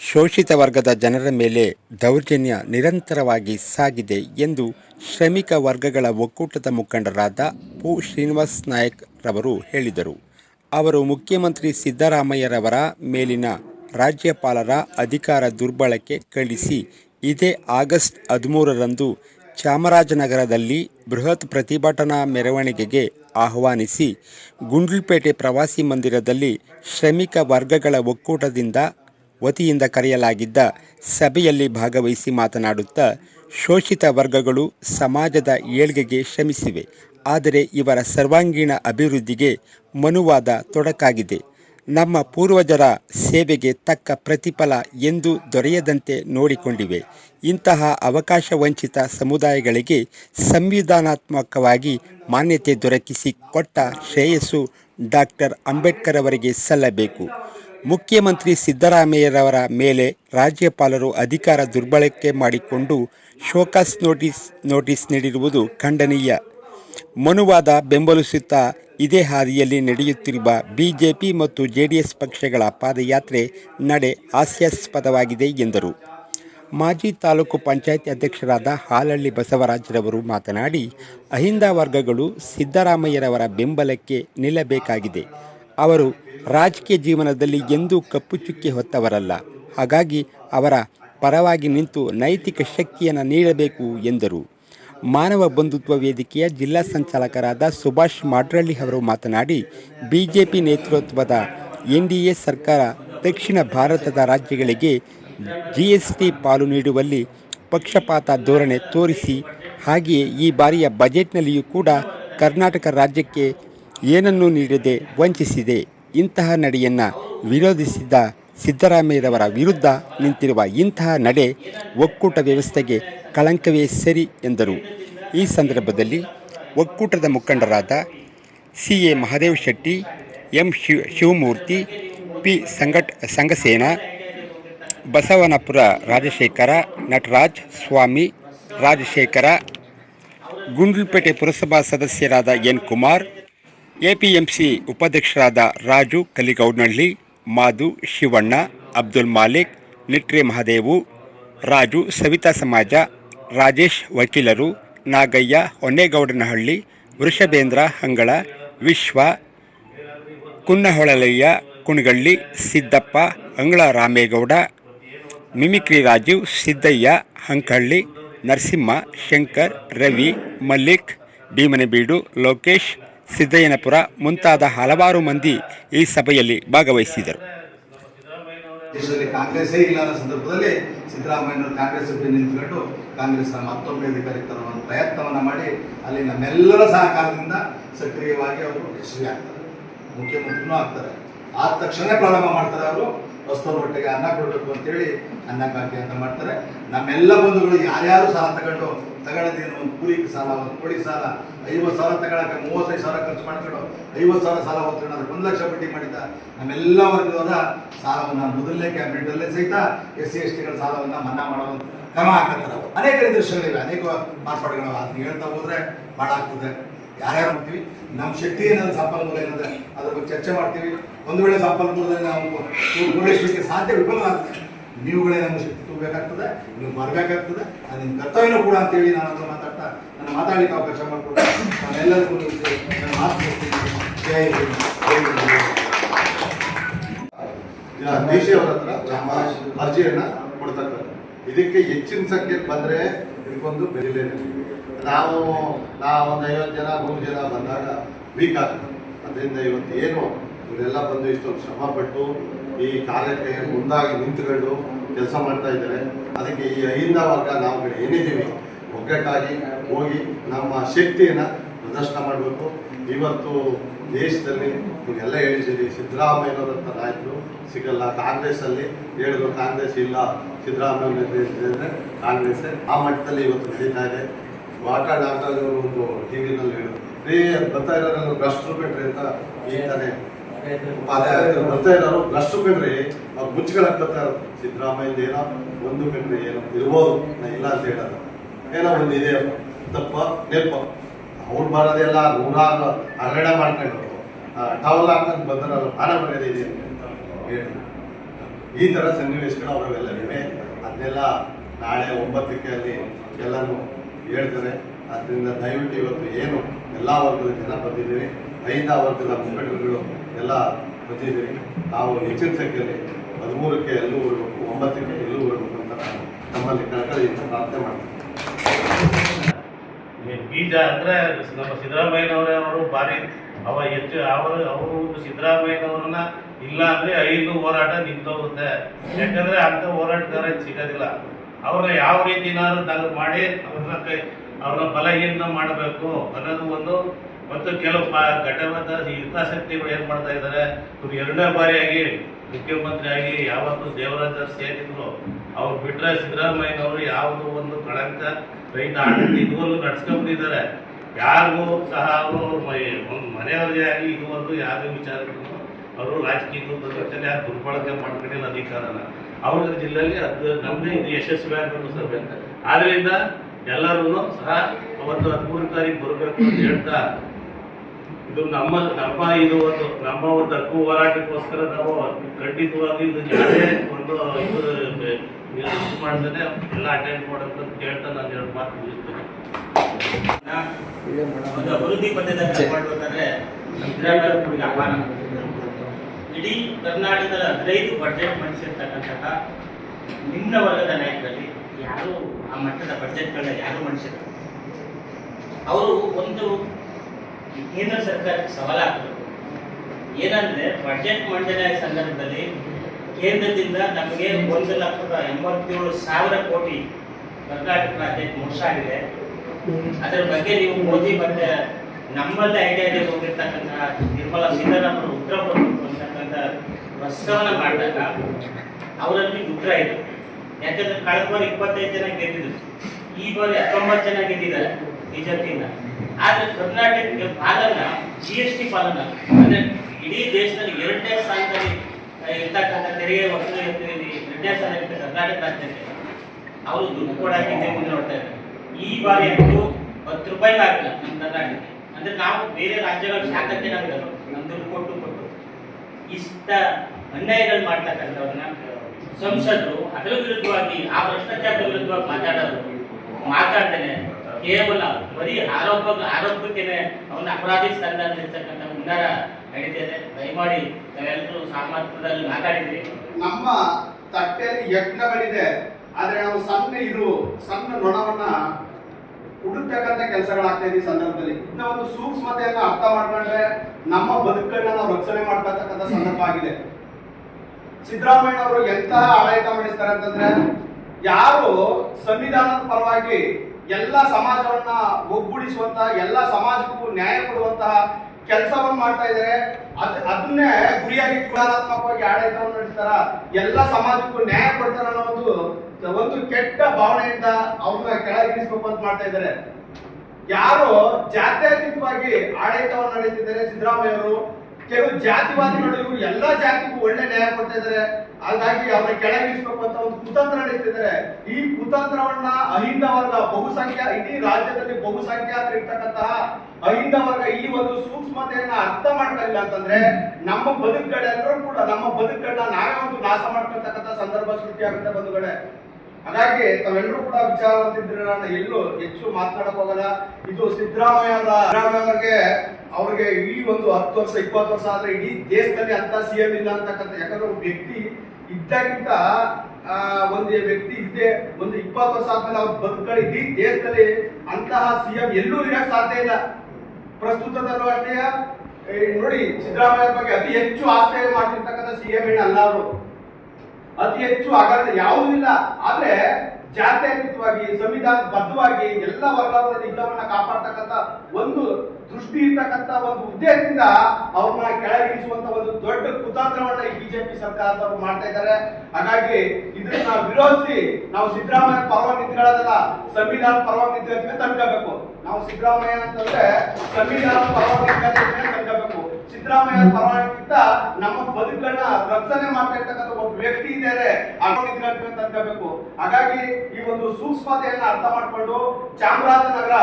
ಶೋಷಿತ ವರ್ಗದ ಜನರ ಮೇಲೆ ದೌರ್ಜನ್ಯ ನಿರಂತರವಾಗಿ ಸಾಗಿದೆ ಎಂದು ಶ್ರಮಿಕ ವರ್ಗಗಳ ಒಕ್ಕೂಟದ ಮುಖಂಡರಾದ ಪು. ಶ್ರೀನಿವಾಸ್ ನಾಯಕ್ ರವರು ಹೇಳಿದರು. ಅವರು ಮುಖ್ಯಮಂತ್ರಿ ಸಿದ್ದರಾಮಯ್ಯರವರ ಮೇಲಿನ ರಾಜ್ಯಪಾಲರ ಅಧಿಕಾರ ದುರ್ಬಳಕೆ ಖಂಡಿಸಿ ಇದೇ ಆಗಸ್ಟ್ ಹದಿಮೂರರಂದು ಚಾಮರಾಜನಗರದಲ್ಲಿ ಬೃಹತ್ ಪ್ರತಿಭಟನಾ ಮೆರವಣಿಗೆಗೆ ಆಹ್ವಾನಿಸಿ ಗುಂಡ್ಲುಪೇಟೆ ಪ್ರವಾಸಿ ಮಂದಿರದಲ್ಲಿ ಶ್ರಮಿಕ ವರ್ಗಗಳ ಒಕ್ಕೂಟದಿಂದ ವತಿಯಿಂದ ಕರೆಯಲಾಗಿದ್ದ ಸಭೆಯಲ್ಲಿ ಭಾಗವಹಿಸಿ ಮಾತನಾಡುತ್ತಾ ಶೋಷಿತ ವರ್ಗಗಳು ಸಮಾಜದ ಏಳ್ಗೆಗೆ ಶ್ರಮಿಸಿವೆ. ಆದರೆ ಇವರ ಸರ್ವಾಂಗೀಣ ಅಭಿವೃದ್ಧಿಗೆ ಮನುವಾದ ತೊಡಕಾಗಿದೆ. ನಮ್ಮ ಪೂರ್ವಜರ ಸೇವೆಗೆ ತಕ್ಕ ಪ್ರತಿಫಲ ಎಂದು ದೊರೆಯದಂತೆ ನೋಡಿಕೊಂಡಿವೆ. ಇಂತಹ ಅವಕಾಶ ವಂಚಿತ ಸಮುದಾಯಗಳಿಗೆ ಸಂವಿಧಾನಾತ್ಮಕವಾಗಿ ಮಾನ್ಯತೆ ದೊರಕಿಸಿ ಕೊಟ್ಟ ಶ್ರೇಯಸ್ಸು ಡಾಕ್ಟರ್ ಅಂಬೇಡ್ಕರ್ ಅವರಿಗೆ ಸಲ್ಲಬೇಕು. ಮುಖ್ಯಮಂತ್ರಿ ಸಿದ್ದರಾಮಯ್ಯರವರ ಮೇಲೆ ರಾಜ್ಯಪಾಲರು ಅಧಿಕಾರ ದುರ್ಬಳಕೆ ಮಾಡಿಕೊಂಡು ಶೋಕಾಸ್ ನೋಟಿಸ್ ನೋಟಿಸ್ ನೀಡಿರುವುದು ಖಂಡನೀಯ. ಮನುವಾದ ಬೆಂಬಲಿಸುತ್ತಾ ಇದೇ ಹಾದಿಯಲ್ಲಿ ನಡೆಯುತ್ತಿರುವ ಬಿಜೆಪಿ ಮತ್ತು ಜೆಡಿಎಸ್ ಪಕ್ಷಗಳ ಪಾದಯಾತ್ರೆ ನಡೆ ಹಾಸ್ಯಾಸ್ಪದವಾಗಿದೆ ಎಂದರು. ಮಾಜಿ ತಾಲೂಕು ಪಂಚಾಯತ್ ಅಧ್ಯಕ್ಷರಾದ ಹಾಲಳ್ಳಿ ಬಸವರಾಜರವರು ಮಾತನಾಡಿ, ಅಹಿಂದ ವರ್ಗಗಳು ಸಿದ್ದರಾಮಯ್ಯರವರ ಬೆಂಬಲಕ್ಕೆ ನಿಲ್ಲಬೇಕಾಗಿದೆ. ಅವರು ರಾಜಕೀಯ ಜೀವನದಲ್ಲಿ ಎಂದೂ ಕಪ್ಪು ಚುಕ್ಕೆ ಹೊತ್ತವರಲ್ಲ. ಹಾಗಾಗಿ ಅವರ ಪರವಾಗಿ ನಿಂತು ನೈತಿಕ ಶಕ್ತಿಯನ್ನು ನೀಡಬೇಕು ಎಂದರು. ಮಾನವ ಬಂಧುತ್ವ ವೇದಿಕೆಯ ಜಿಲ್ಲಾ ಸಂಚಾಲಕರಾದ ಸುಭಾಷ್ ಮಾಡ್ರಳ್ಳಿ ಅವರು ಮಾತನಾಡಿ, ಬಿಜೆಪಿ ನೇತೃತ್ವದ ಎನ್ ಡಿ ಎ ಸರ್ಕಾರ ದಕ್ಷಿಣ ಭಾರತದ ರಾಜ್ಯಗಳಿಗೆ ಜಿ ಎಸ್ ಟಿ ಪಾಲು ನೀಡುವಲ್ಲಿ ಪಕ್ಷಪಾತ ಧೋರಣೆ ತೋರಿಸಿ, ಹಾಗೆಯೇ ಈ ಬಾರಿಯ ಬಜೆಟ್ನಲ್ಲಿಯೂ ಕೂಡ ಕರ್ನಾಟಕ ರಾಜ್ಯಕ್ಕೆ ಏನನ್ನೂ ನೀಡದೆ ವಂಚಿಸಿದೆ. ಇಂತಹ ನಡೆಯನ್ನು ವಿರೋಧಿಸಿದ್ದ ಸಿದ್ದರಾಮಯ್ಯರವರ ವಿರುದ್ಧ ನಿಂತಿರುವ ಇಂತಹ ನಡೆ ಒಕ್ಕೂಟ ವ್ಯವಸ್ಥೆಗೆ ಕಳಂಕವೇ ಸರಿ ಎಂದರು. ಈ ಸಂದರ್ಭದಲ್ಲಿ ಒಕ್ಕೂಟದ ಮುಖಂಡರಾದ C A Mahadev Shetty, M Shiva Shivamurthy, P ಸಂಘಟ್ ಸಂಗಸೇನ, ಬಸವನಪುರ ರಾಜಶೇಖರ, ನಟರಾಜ್ ಸ್ವಾಮಿ, ರಾಜಶೇಖರ, ಗುಂಡ್ಲುಪೇಟೆ ಪುರಸಭಾ ಸದಸ್ಯರಾದ ಎನ್ ಕುಮಾರ್ ಎಪಿಎಂಸಿ ಉಪಾಧ್ಯಕ್ಷರಾದ ರಾಜು ಕಲಿಗೌಡ್ನಹಳ್ಳಿ, ಮಾಧು ಶಿವಣ್ಣ, ಅಬ್ದುಲ್ ಮಾಲಿಕ್, ನಿಟ್ರೆ ಮಹಾದೇವು, ರಾಜು ಸವಿತಾ ಸಮಾಜ, ರಾಜೇಶ್ ವಕೀಲರು, ನಾಗಯ್ಯ ಹೊನ್ನೇಗೌಡನಹಳ್ಳಿ, ವೃಷಭೇಂದ್ರ ಹಂಗಳ, ವಿಶ್ವ, ಕುನ್ನಹೊಳಲಯ್ಯ, ಕುಣಗಳ್ಳಿ, ಸಿದ್ದಪ್ಪ ಅಂಗಳ ರಾಮೇಗೌಡ ಮಿಮಿಕ್ರಿ ರಾಜೀವ್, ಸಿದ್ದಯ್ಯ ಹಂಕಹಳ್ಳಿ, ನರಸಿಂಹ ಶಂಕರ್, ರವಿ ಮಲ್ಲಿಕ್, ಭೀಮನಬೀಡು, ಲೋಕೇಶ್ ಸಿದ್ದಯ್ಯನಪುರ ಮುಂತಾದ ಹಲವಾರು ಮಂದಿ ಈ ಸಭೆಯಲ್ಲಿ ಭಾಗವಹಿಸಿದರು ದೇಶದಲ್ಲಿ ಕಾಂಗ್ರೆಸ್ಸೇ ಇಲ್ಲದ ಸಂದರ್ಭದಲ್ಲಿ ಸಿದ್ದರಾಮಯ್ಯನವರು ಕಾಂಗ್ರೆಸ್ ಜೊತೆ ನಿಂತ್ಕೊಂಡು ಕಾಂಗ್ರೆಸ್ನ ಮತ್ತೊಮ್ಮೆ ಅಧಿಕಾರಕ್ಕೆ ತರುವ ಪ್ರಯತ್ನವನ್ನ ಮಾಡಿ ಅಲ್ಲಿ ನಮ್ಮೆಲ್ಲರ ಸಹಕಾರದಿಂದ ಸಕ್ರಿಯವಾಗಿ ಅವರು ಯಶಸ್ವಿ ಆಗ್ತಾರೆ ಮುಖ್ಯಮಂತ್ರಿನೂ ಆಗ್ತಾರೆ. ಆದ ತಕ್ಷಣ ಪ್ರಾರಂಭ ಮಾಡ್ತಾರೆ ಅವರು. ವಸ್ತುವಿನ ಮಟ್ಟಿಗೆ ಅನ್ನ ಕೊಡಬೇಕು ಅಂತೇಳಿ ಅನ್ನಕ್ಕಾಗಿ ಅಂತ ಮಾಡ್ತಾರೆ. ನಮ್ಮೆಲ್ಲ ಬಂಧುಗಳು ಯಾರ್ಯಾರು ಸಾಲ ತಗೊಂಡು ತಗೊಳ್ಳೋದೇನು ಒಂದು ಕೂಲಿ ಸಾಲ, ಒಂದು ಕೋಳಿ ಸಾಲ, ಐವತ್ತು ಸಾವಿರ ತಗೊಳಕ್ಕೆ ಮೂವತ್ತೈದು ಸಾವಿರ ಖರ್ಚು ಮಾಡ್ಕೊಂಡು ಐವತ್ತು ಸಾವಿರ ಸಾಲ ಹೊತ್ಕೊಂಡು ಅದಕ್ಕೆ ಒಂದು ಲಕ್ಷ ಬಡ್ಡಿ ಮಾಡಿದ್ದ ನಮ್ಮೆಲ್ಲ ವರ್ಗದ ಸಾಲವನ್ನು ಮೊದಲನೇ ಕ್ಯಾಬಿನೆಟಲ್ಲೇ ಸಹಿತ ಎಸ್ ಸಿ ಎಸ್ ಟಿಗಳ ಸಾಲವನ್ನು ಮನ್ನಾ ಮಾಡೋದು ಕ್ರಮ ಹಾಕತ್ತಾರೆ ಅನೇಕ ನಿದರ್ಶನಗಳಿವೆ ಅನೇಕ ಮಾರ್ಪಾಡುಗಳು ಅದನ್ನ ಹೇಳ್ತಾ ಹೋದ್ರೆ ಭಾಳ ಯಾರ್ಯಾರು ಮಾಡ್ತೀವಿ ನಮ್ಮ ಶಕ್ತಿ ಏನಾದ್ರು ಸಂಪನ್ಮೂಲ ಏನಂದ್ರೆ ಅದ್ರ ಬಗ್ಗೆ ಚರ್ಚೆ ಮಾಡ್ತೀವಿ. ಒಂದು ವೇಳೆ ಸಂಪನ್ಮೂಲದಲ್ಲಿ ನಾವು ಪೂರೈಸಲಿಕ್ಕೆ ಸಾಧ್ಯ, ವಿಫಲ ಆಗ್ತದೆ. ನೀವುಗಳೇ ನಮ್ಮ ಶಕ್ತಿ ತುಂಬಬೇಕಾಗ್ತದೆ, ನೀವು ಬರಬೇಕಾಗ್ತದೆ ಅದು ನಿಮ್ಮ ಕರ್ತವ್ಯನೂ ಕೂಡ ಅಂತೇಳಿ ನಾನು ಅದನ್ನು ಮಾತಾಡ್ತಾ ನಾನು ಮಾತಾಡಲಿಕ್ಕೆ ಅವಕಾಶ ಮಾಡಿಕೊಟ್ಟು ನಾನೆಲ್ಲರಿಗೂ ನಾನು ಮಾತು ಜಯ ಅವರ ಹತ್ರ ನಮ್ಮ ಅರ್ಜಿಯನ್ನ ಕೊಡ್ತಕ್ಕಂಥ ಇದಕ್ಕೆ ಹೆಚ್ಚಿನ ಸಂಖ್ಯೆ ಬಂದ್ರೆ ಇದಕ್ಕೊಂದು ಬೆಲೆ ನಾವು ನಾವು ಒಂದು ಐವತ್ತು ಜನ, ನೂರು ಜನ ಬಂದಾಗ ವೀಕ್ ಆಗ್ತದೆ ಅದರಿಂದ ಇವತ್ತು ಏನು, ಇವರೆಲ್ಲ ಬಂದು ಇಷ್ಟೊಂದು ಶ್ರಮ ಪಟ್ಟು ಈ ಕಾರ್ಯಕ್ಕೆ ಮುಂದಾಗಿ ನಿಂತುಕೊಂಡು ಕೆಲಸ ಮಾಡ್ತಾ ಇದ್ದಾರೆ. ಅದಕ್ಕೆ ಈ ಐದ ವರ್ಗ ನಾವು ಏನಿದ್ದೀವಿ, ಒಗ್ಗಟ್ಟಾಗಿ ಹೋಗಿ ನಮ್ಮ ಶಕ್ತಿಯನ್ನು ಪ್ರದರ್ಶನ ಮಾಡಬೇಕು. ಇವತ್ತು ದೇಶದಲ್ಲಿ ನೀವೆಲ್ಲ ಹೇಳಿದ್ದೀವಿ ಸಿದ್ದರಾಮಯ್ಯನವರಂಥ ನಾಯಕರು ಸಿಗಲ್ಲ. ಕಾಂಗ್ರೆಸ್ಸಲ್ಲಿ ಹೇಳಿದ್ರು, ಕಾಂಗ್ರೆಸ್ ಇಲ್ಲ, ಸಿದ್ದರಾಮಯ್ಯ ಅಂದರೆ ಕಾಂಗ್ರೆಸ್ ಆ ಮಟ್ಟದಲ್ಲಿ ಇವತ್ತು ನಡೀತಾ ಇದೆ. ಅವರು ಒಂದು ಟಿವಿನಲ್ಲಿ ರೀ ಬರ್ತಾ ಇರೋರು ಭ್ರಷ್ಟರು ಬಿಡ್ರಿ ಅಂತ ಈ ತಾನೇ. ಬರ್ತಾ ಇರೋರು ಭ್ರಷ್ಟರು ಬಿಡ್ರಿ ಅವ್ರು ಮುಚ್ಕೊಳಕ್ ಬರ್ತಾ ಇರೋದು ಸಿದ್ದರಾಮಯ್ಯ ಏನೋ ಒಂದು ಬಿಡ್ರಿ ಏನೋ ಇರ್ಬೋದು. ನಾ ಇಲ್ಲ ಅಂತ ಹೇಳೋದು. ಏನೋ ಒಂದು ಇದೆ ತಪ್ಪ, ನೆಪ. ಅವ್ರು ಬರೋದೆಲ್ಲ ನೂರಾರು ಹರಡ ಮಾಡ್ಕೊಂಡು ಟವಲ್ ಹಾಕೊಂಡು ಬಂದರಲ್ಲ ಹಣ ಬರೋದೇ ಇದೆ ಅಂತ ಈ ಥರ ಸನ್ನಿವೇಶಗಳು ಅವರೆಲ್ಲ ಇವೆ ಅದನ್ನೆಲ್ಲ ನಾಳೆ ಒಂಬತ್ತಕ್ಕೆ ಅಲ್ಲಿ ಎಲ್ಲನೂ ಹೇಳ್ತಾರೆ ಆದ್ದರಿಂದ ದಯವಿಟ್ಟು ಇವತ್ತು ಏನು ಎಲ್ಲ ವರ್ಗದ ಜನ ಬಂದಿದ್ದೀರಿ, ಐದ ವರ್ಗದ ಮುಖಂಡರುಗಳು ಎಲ್ಲ ಬಂದಿದ್ದೀರಿ. ನಾವು ಹೆಚ್ಚಿನ ಸಂಖ್ಯೆಯಲ್ಲಿ ಹದಿಮೂರಕ್ಕೆ ಎಲ್ಲೂ ಹೊರಬೇಕು ಒಂಬತ್ತಕ್ಕೆ ಎಲ್ಲೂ ಹೊರಬೇಕು ಅಂತ ನಾನು ನಮ್ಮಲ್ಲಿ ಕಳಕಳಿಯಿಂದ ಪ್ರಾರ್ಥನೆ ಮಾಡ್ತೀನಿ ಬೀಜ ಅಂದರೆ ನಮ್ಮ ಸಿದ್ದರಾಮಯ್ಯನವರವರು ಭಾರಿ. ಅವ ಹೆಚ್ಚು, ಅವರು ಅವರು ಸಿದ್ದರಾಮಯ್ಯನವರನ್ನ ಇಲ್ಲ ಅಂದರೆ ಐದು ಹೋರಾಟ ನಿಂತೋಗುತ್ತೆ. ಯಾಕಂದರೆ ಅಂಥ ಹೋರಾಟಗಾರ ಸಿಗೋದಿಲ್ಲ. ಅವ್ರನ್ನ ಯಾವ ರೀತಿನಾದ್ರು ನಾವು ಮಾಡಿ ಅವ್ರನ್ನ ಅವ್ರನ್ನ ಬಲಹೀನ ಮಾಡಬೇಕು ಅನ್ನೋದು ಒಂದು ಮತ್ತು ಕೆಲವು ಘಟವಾದ ಹಿತಾಸಕ್ತಿಗಳು ಏನು ಮಾಡ್ತಾ ಇದ್ದಾರೆ, ಇವ್ರು ಎರಡನೇ ಬಾರಿಯಾಗಿ ಮುಖ್ಯಮಂತ್ರಿ ಆಗಿ ಯಾವತ್ತು ದೇವರಾಜ ಸೇರಿದ್ರು. ಅವ್ರು ಬಿಟ್ರೆ ಸಿದ್ದರಾಮಯ್ಯನವರು ಯಾವುದು ಒಂದು ಕಳಂಕ ರೈತ ಆಡಳಿತ ಇದುವರೆಗೂ ನಡ್ಸ್ಕೊಂಡಿದ್ದಾರೆ ಯಾರಿಗೂ ಸಹ ಅವರು ಮನೆಯವರಿಗೆ ಆಗಿ ಇದುವರೆಗೂ ಯಾವುದೇ ವಿಚಾರಕ್ಕೂ ಅವರು ರಾಜಕೀಯ ಯಾರು ದುರ್ಬಳಕೆ ಮಾಡ್ಕೊಂಡಿಲ್ಲ ಅಧಿಕಾರನ. ಅವ್ರ ಜಿಲ್ಲೆಯಲ್ಲಿ ಅದು ನಮ್ಮದೇ ಇದು ಯಶಸ್ವಿ ಸರ್ ಆದ್ರಿಂದ ಎಲ್ಲರೂ ಸಹ ಅವತ್ತು ಹದಿಮೂರು ತಾರೀಕು ಬರಬೇಕು ಅಂತ ಹೇಳ್ತಾ ಇದು ನಮ್ಮ ನಮ್ಮ ಇದು ಒಂದು ನಮ್ಮ ಒಂದು ಹಕ್ಕು ಹೋರಾಟಕ್ಕೋಸ್ಕರ ನಾವು ಖಂಡಿತವಾಗಿ ಇದು ಯಾವುದೇ ಒಂದು ಇದು ಇದು ಮಾಡ್ದೇನೆ ಎಲ್ಲ ಅಟೆಂಡ್ ಮಾಡೋದು ಅಂತ ಕೇಳ್ತಾ ನಾನು ಎರಡು ಮಾತು ಮುಗಿಸ್ತೇನೆ. ಒಂದು ಅಭಿವೃದ್ಧಿ ಪದ್ಧತಿ ಮಾಡಬೇಕಾದ್ರೆ ಇಡೀ ಕರ್ನಾಟಕದ ಹದಿನೈದು ಬಡ್ಜೆಟ್ ಮಂಡಿಸಿರ್ತಕ್ಕಂತಹ ನಿಮ್ಮ ವರ್ಗದ ನಾಯಕರಲ್ಲಿ ಯಾರು ಆ ಮಟ್ಟದ ಬಜೆಟ್ಗಳನ್ನ ಯಾರು ಮಂಡಿಸಿದ್ರು ಅವರು ಒಂದು ಕೇಂದ್ರ ಸರ್ಕಾರಕ್ಕೆ ಸವಾಲಾಗಬೇಕು ಏನಂದ್ರೆ ಬಜೆಟ್ ಮಂಡನೆ ಸಂದರ್ಭದಲ್ಲಿ ಕೇಂದ್ರದಿಂದ ನಮಗೆ ಒಂದು ಲಕ್ಷದ ಎಂಬತ್ತೇಳು ಸಾವಿರ ಕೋಟಿ ಕರ್ನಾಟಕ ರಾಜ್ಯಕ್ಕೆ ಮೋಸಾಗಿದೆ ಅದರ ಬಗ್ಗೆ ನೀವು ಮೋದಿ ಮತ್ತೆ ನಮ್ಮಲ್ಲೇ ಐಡಿಯಾಗೆ ಹೋಗಿರ್ತಕ್ಕಂತಹ ನಿರ್ಮಲಾ ಸೀತಾರಾಮನ್ ಉತ್ತರ ಪ್ರಸ್ತಾವನೆ ಮಾಡಿದಾಗ ಅವರಲ್ಲಿ ಉತ್ತರ ಇದೆ. ಯಾಕಂದ್ರೆ ಕಳೆದ ಬಾರಿ ಇಪ್ಪತ್ತೈದು ಜನ ಗೆದ್ದಿದ್ರು. ಈ ಬಾರಿ ಹತ್ತೊಂಬತ್ತು ಜನ ಗೆದ್ದಿದ್ದಾರೆ ಬಿಜೆಪಿಯಿಂದ. ಆದ್ರೆ ಕರ್ನಾಟಕಕ್ಕೆ ಪಾಲನ್ನ ಜಿ ಎಸ್ ಟಿ ಪಾಲನ ಅಂದ್ರೆ ಇಡೀ ದೇಶದಲ್ಲಿ ಎರಡನೇ ಸ್ಥಾನದಲ್ಲಿ ಇರ್ತಕ್ಕಂಥ ತೆರಿಗೆ ವಸೂಲಿ ಎರಡನೇ ಸ್ಥಾನ ಇರ್ತದೆ ಕರ್ನಾಟಕ ರಾಜ್ಯದಲ್ಲಿ ಅವರು ದುಡ್ಡು ಕೊಡಕ್ಕೆ ಹಿಂದೆ ಮುಂದೆ ನೋಡ್ತಾ ಇದ್ದಾರೆ. ಈ ಬಾರಿ ಅಂತೂ ಹತ್ತು ರೂಪಾಯಿ ಆಗಿಲ್ಲ ನಮ್ಮ ಕರ್ನಾಟಕಕ್ಕೆ. ಅಂದ್ರೆ ನಾವು ಬೇರೆ ರಾಜ್ಯಗಳ ಶಾಖಕ್ಕೆ ನಮ್ಗೆ ನಮ್ಮ ದುಡ್ಡು ಕೊಟ್ಟು ಕೊಟ್ಟು ಇಷ್ಟ ಅನ್ಯಾಯಗಳು ಮಾಡ್ತಕ್ಕಂಥವ್ರನ್ನ ಸಂಸದರು, ಅದರ ವಿರುದ್ಧವಾಗಿ, ಆ ಭ್ರಷ್ಟಾಚಾರದ ವಿರುದ್ಧವಾಗಿ ಮಾತಾಡೋದು ಮಾತಾಡ್ತೇನೆ ಕೇವಲ ಬರೀ ಆರೋಪ, ಆರೋಪಕ್ಕೇನೆ ಅವನ ಅಪರಾಧಿ ಸ್ಥಾನದಲ್ಲಿರ್ತಕ್ಕಂಥ ಹುನ್ನಾರ ನಡೀತಿದೆ. ದಯಮಾಡಿ ನಾವೆಲ್ಲರೂ ಸಾಮರ್ಥ್ಯದಲ್ಲಿ ಮಾತಾಡಿದ್ರಿ. ನಮ್ಮ ತಟ್ಟೆಯಲ್ಲಿ ಯಜ್ಞಗಳಿದೆ. ಆದ್ರೆ ನಾವು ಸಣ್ಣ ಇದು, ಸಣ್ಣ ನೊಣವನ್ನ ಹುಡುಕ್ತಕ್ಕಂಥ ಕೆಲಸಗಳಾಗ್ತಾ ಇದೆ ಈ ಸಂದರ್ಭದಲ್ಲಿ. ಇನ್ನೊಂದು ಸೂಕ್ಷ್ಮತೆಯನ್ನ ಅರ್ಥ ಮಾಡ್ಕೊಂಡ್ರೆ ನಮ್ಮ ಬದುಕನ್ನ ನಾವು ರಕ್ಷಣೆ ಮಾಡ್ಕೊಳ್ತಕ್ಕಂಥ ಸಂದರ್ಭ ಆಗಿದೆ. ಸಿದ್ದರಾಮಯ್ಯ ಅವರು ಎಂತಹ ಆಡಳಿತ ಮಾಡಿಸ್ತಾರೆ ಅಂತಂದ್ರೆ, ಯಾರು ಸಂವಿಧಾನದ ಪರವಾಗಿ ಎಲ್ಲ ಸಮಾಜವನ್ನ ಒಗ್ಗೂಡಿಸುವಂತಹ ಎಲ್ಲ ಸಮಾಜಕ್ಕೂ ನ್ಯಾಯ ಕೊಡುವಂತಹ ಕೆಲಸವನ್ನು ಮಾಡ್ತಾ ಇದ್ದಾರೆ ಅದ್, ಅದನ್ನೇ ಗುರಿಯಾಗಿ ಗುಣಾತ್ಮಕವಾಗಿ ಆಡಳಿತವನ್ನು ನಡೆಸ್ತಾರ. ಎಲ್ಲ ಸಮಾಜಕ್ಕೂ ನ್ಯಾಯ ಕೊಡ್ತಾರ ಅನ್ನೋ ಒಂದು ಒಂದು ಕೆಟ್ಟ ಭಾವನೆಯಿಂದ ಅವ್ರನ್ನ ಕೆಳಗಿಳಿಸ್ಬೇಕು ಅಂತ ಮಾಡ್ತಾ ಇದ್ದಾರೆ ಯಾರು ಜಾತ್ಯತೀತವಾಗಿ ಆಡಳಿತವನ್ನು ನಡೆಸ್ತಿದ್ದಾರೆ ಸಿದ್ದರಾಮಯ್ಯ ಅವರು ಕೆಲವು ಜಾತಿವಾದಿಗಳು ಇವರು ಎಲ್ಲಾ ಜಾತಿಗೂ ಒಳ್ಳೆ ನ್ಯಾಯ ಕೊಡ್ತಾ ಇದ್ದಾರೆ ಹಾಗಾಗಿ ಅವರ ಕೆಳಗಿಳಿಸಬೇಕು ಅಂತ ಒಂದು ಕುತಂತ್ರ ನಡೆಸ್ತಿದ್ದಾರೆ ಈ ಕುತಂತ್ರವನ್ನ ಅಹಿಂದ ವರ್ಗ ಬಹುಸಂಖ್ಯಾ, ಇಡೀ ರಾಜ್ಯದಲ್ಲಿ ಬಹುಸಂಖ್ಯಾತ ಇರ್ತಕ್ಕಂತಹ ಅಹಿಂದ ವರ್ಗ ಈ ಒಂದು ಸೂಕ್ಷ್ಮತೆಯನ್ನ ಅರ್ಥ ಮಾಡ್ಕೊಳ್ಳಿಲ್ಲ ಅಂತಂದ್ರೆ, ನಮ್ಮ ಬದುಕುಗಳೆಲ್ಲರೂ ಕೂಡ, ನಮ್ಮ ಬದುಕುಗಳನ್ನ ನಾವೇ ಒಂದು ನಾಶ ಮಾಡ್ಕೊಳ್ತಕ್ಕಂಥ ಸಂದರ್ಭ ಸೃಷ್ಟಿಯಾಗುತ್ತೆ ಬಂಧುಗಳೇ. ಹಾಗಾಗಿ ತಾವೆಲ್ಲರೂ ಕೂಡ ವಿಚಾರವಂತಿದ್ರೆ ನಾನು ಎಲ್ಲೂ ಹೆಚ್ಚು ಮಾತನಾಡಕ್ ಹೋಗಲ್ಲ. ಇದು ಸಿದ್ದರಾಮಯ್ಯ ಸಿದ್ದರಾಮಯ್ಯ ಅವರಿಗೆ ಅವ್ರಿಗೆ ಈ ಒಂದು ಹತ್ತು ವರ್ಷ, ಇಪ್ಪತ್ತು ವರ್ಷ ಆದ್ರೆ ಇಡೀ ದೇಶದಲ್ಲಿ ಅಂತ ಸಿ ಎಂ ಇಲ್ಲ ಅಂತಕ್ಕಂಥ, ಯಾಕಂದ್ರೆ ಒಬ್ಬ ವ್ಯಕ್ತಿ ಇದ್ದಕ್ಕಿಂತ ಒಂದು ವ್ಯಕ್ತಿ ಇದ್ದೇ ಒಂದು ಇಪ್ಪತ್ತು ವರ್ಷ ಆದ್ಮೇಲೆ ಅವ್ರು ಬದುಕಳಿ ಇಡೀ ದೇಶದಲ್ಲಿ ಅಂತಹ ಸಿ ಎಂ ಎಲ್ಲೂ ಇರಕ್ ಸಾಧ್ಯ ಇಲ್ಲ. ಪ್ರಸ್ತುತದಲ್ಲೂ ಅಷ್ಟೇ ನೋಡಿ, ಸಿದ್ದರಾಮಯ್ಯ ಬಗ್ಗೆ ಅತಿ ಹೆಚ್ಚು ಆಶ್ರಯ ಮಾಡಿರ್ತಕ್ಕಂಥ ಸಿ ಎಂ ಅಲ್ಲ ಅವರು. ಅತಿ ಹೆಚ್ಚು ಆಗಲ್ಲ ಯಾವುದೂ ಇಲ್ಲ. ಆದ್ರೆ ಜಾತ್ಯತೀತವಾಗಿ ಸಂವಿಧಾನ ಬದ್ಧವಾಗಿ ಎಲ್ಲ ವರ್ಗದ ಹಿತವನ್ನ ಕಾಪಾಡ್ತಕ್ಕಂತ ಒಂದು ದೃಷ್ಟಿ ಇರ್ತಕ್ಕಂತ ಒಂದು ಉದ್ದೇಶದಿಂದ ಅವ್ರನ್ನ ಕೆಳಗಿಳಿಸುವಂತ ಒಂದು ದೊಡ್ಡ ಕುತಂತ್ರವನ್ನ ಈ ಬಿಜೆಪಿ ಸರ್ಕಾರದವರು ಮಾಡ್ತಾ ಇದ್ದಾರೆ. ಹಾಗಾಗಿ ಇದನ್ನ ವಿರೋಧಿಸಿ ನಾವು ಸಿದ್ದರಾಮಯ್ಯ ಪರವಾಗಿ ನಿಂತ್ಕೊಳ್ಳೋದಲ್ಲ ಸಂವಿಧಾನ ಪರವಾಗಿ ನಿಂತ್ಕೊಳ್ತೀವಿ ನಾವು ಸಿದ್ದರಾಮಯ್ಯ ಅಂತಂದ್ರೆ ಸಂವಿಧಾನ ಪರವಾಗಿ ನಿಂತ್ಕೊಳ್ತೀವಿ ತಡ್ಕೋಬೇಕು ಸಿದ್ದರಾಮಯ್ಯ ಪರವಾಗಿಂತ ನಮ್ಮ ಬದುಕನ್ನ ರಕ್ಷಣೆ ಮಾಡ್ತಾ ಇರ್ತಕ್ಕಂಥ ಒಬ್ಬ ವ್ಯಕ್ತಿ ಇದ್ದಾರೆ ಅನ್ಕೋಬೇಕು ಹಾಗಾಗಿ ಈ ಒಂದು ಸೂಕ್ಷ್ಮತೆಯನ್ನ ಅರ್ಥ ಮಾಡ್ಕೊಂಡು ಚಾಮರಾಜನಗರ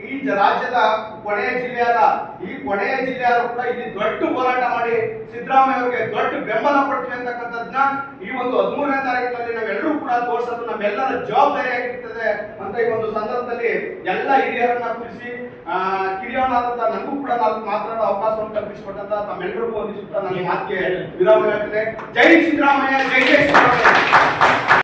ಈ ರಾಜ್ಯದ ಕೊನೆಯ ಜಿಲ್ಲೆಯಾದ, ಈ ಕೊನೆಯ ಜಿಲ್ಲೆಯಾದ್ರೂ ಕೂಡ ಇಲ್ಲಿ ದೊಡ್ಡ ಹೋರಾಟ ಮಾಡಿ ಸಿದ್ದರಾಮಯ್ಯ ಅವರಿಗೆ ದೊಡ್ಡ ಬೆಂಬಲ ಕೊಡ್ತೀವಿ ಅಂತಕ್ಕಂಥದ್ನ ಈ ಒಂದು ಹದಿಮೂರನೇ ತಾರೀಕಿನಲ್ಲಿ ನಾವೆಲ್ಲರೂ ಕೂಡ ತೋರಿಸೋದು, ನಮ್ಮೆಲ್ಲರ ಜವಾಬ್ದಾರಿಯಾಗಿರ್ತದೆ ಅಂತ ಈ ಒಂದು ಸಂದರ್ಭದಲ್ಲಿ ಎಲ್ಲ ಹಿರಿಯರನ್ನ ಕುರಿಸಿ, ಆ, ಕಿರಿಯವನಾದಂತ ನನಗೂ ಕೂಡ ನಾಲ್ಕು ಮಾತಾಡೋ ಅವಕಾಶವನ್ನು ಕಲ್ಪಿಸಿಕೊಟ್ಟಂತ ತಮ್ಮೆಲ್ಲರಿಗೂ ಒಂದಿಸುತ್ತಾ ನನ್ನ ಮಾತಿಗೆ ವಿರಾಮ ಜೈ ಸಿದ್ದರಾಮಯ್ಯ, ಜೈ ಜೈ ಸಿದ್ದರಾಮಯ್ಯ.